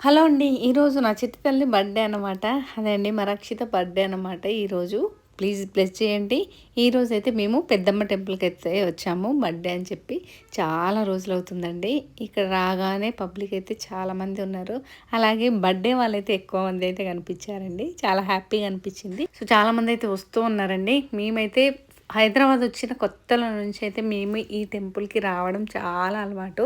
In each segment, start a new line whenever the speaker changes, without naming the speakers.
Hello అండి ఈరోజు నా చిట్టి తల్లి బర్త్డే అనమాట అదే అండి మా రక్షిత బర్త్డే అనమాట ఈరోజు ప్లీజ్ ప్లస్ చేయండి. ఈరోజు అయితే మేము పెద్దమ్మ టెంపుల్కి అయితే వచ్చాము బర్త్డే అని చెప్పి. చాలా రోజులు అవుతుందండి. ఇక్కడ రాగానే పబ్లిక్ అయితే చాలామంది ఉన్నారు. అలాగే బర్త్డే వాళ్ళైతే ఎక్కువ మంది అయితే కనిపించారండి. చాలా హ్యాపీగా అనిపించింది. సో చాలామంది అయితే వస్తూ ఉన్నారండి. మేమైతే హైదరాబాద్ వచ్చిన కొత్తల నుంచి అయితే మేము ఈ టెంపుల్కి రావడం చాలా అలవాటు.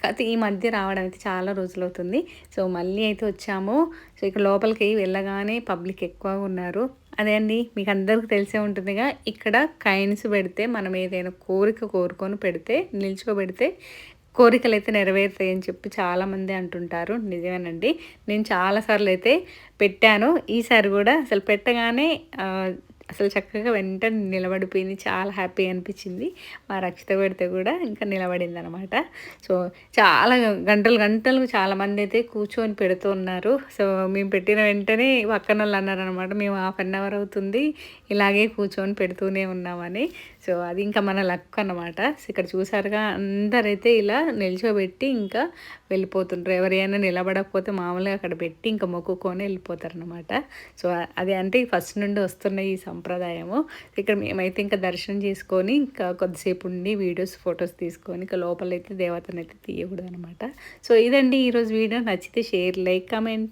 కాకపోతే ఈ మధ్య రావడం అయితే చాలా రోజులు అవుతుంది. సో మళ్ళీ అయితే వచ్చాము. సో ఇక్కడ లోపలికి వెళ్ళగానే పబ్లిక్ ఎక్కువగా ఉన్నారు. అదే అండి మీకు అందరికీ తెలిసే ఉంటుందిగా ఇక్కడ కైన్స్ పెడితే మనం ఏదైనా కోరిక కోరుకొని పెడితే నిల్చోబెడితే కోరికలు అయితే నెరవేరుతాయని చెప్పి చాలామంది అంటుంటారు. నిజమేనండి. నేను చాలాసార్లు అయితే పెట్టాను. ఈసారి కూడా అసలు పెట్టగానే అసలు చక్కగా వెంటనే నిలబడిపోయింది. చాలా హ్యాపీ అనిపించింది. మా రక్షిత పెడితే కూడా ఇంకా నిలబడింది అనమాట సో చాలా గంటలు గంటలు చాలామంది అయితే కూర్చొని పెడుతూ ఉన్నారు. సో మేము పెట్టిన వెంటనే పక్కన వాళ్ళు అన్నారనమాట మేము హాఫ్ అన్ అవర్ అవుతుంది. ఇలాగే కూర్చొని పెడుతూనే ఉన్నామని. సో అది ఇంకా మన లక్ అనమాట ఇక్కడ చూసారుగా అందరైతే ఇలా నిల్చోబెట్టి ఇంకా వెళ్ళిపోతుంటారు ఎవరైనా నిలబడకపోతే మామూలుగా అక్కడ పెట్టి ఇంకా మొక్కుకొని వెళ్ళిపోతారు అనమాట సో అది అంటే ఫస్ట్ నుండి వస్తున్న ఈ సంప్రదాయము. ఇక్కడ మేమైతే ఇంకా దర్శనం చేసుకొని ఇంకా కొద్దిసేపు ఉండి వీడియోస్ ఫొటోస్ తీసుకొని ఇంకా లోపలైతే దేవతనైతే తీయకూడదు అనమాట సో ఇదండి ఈరోజు వీడియో. నచ్చితే షేర్ లైక్ కమెంట్.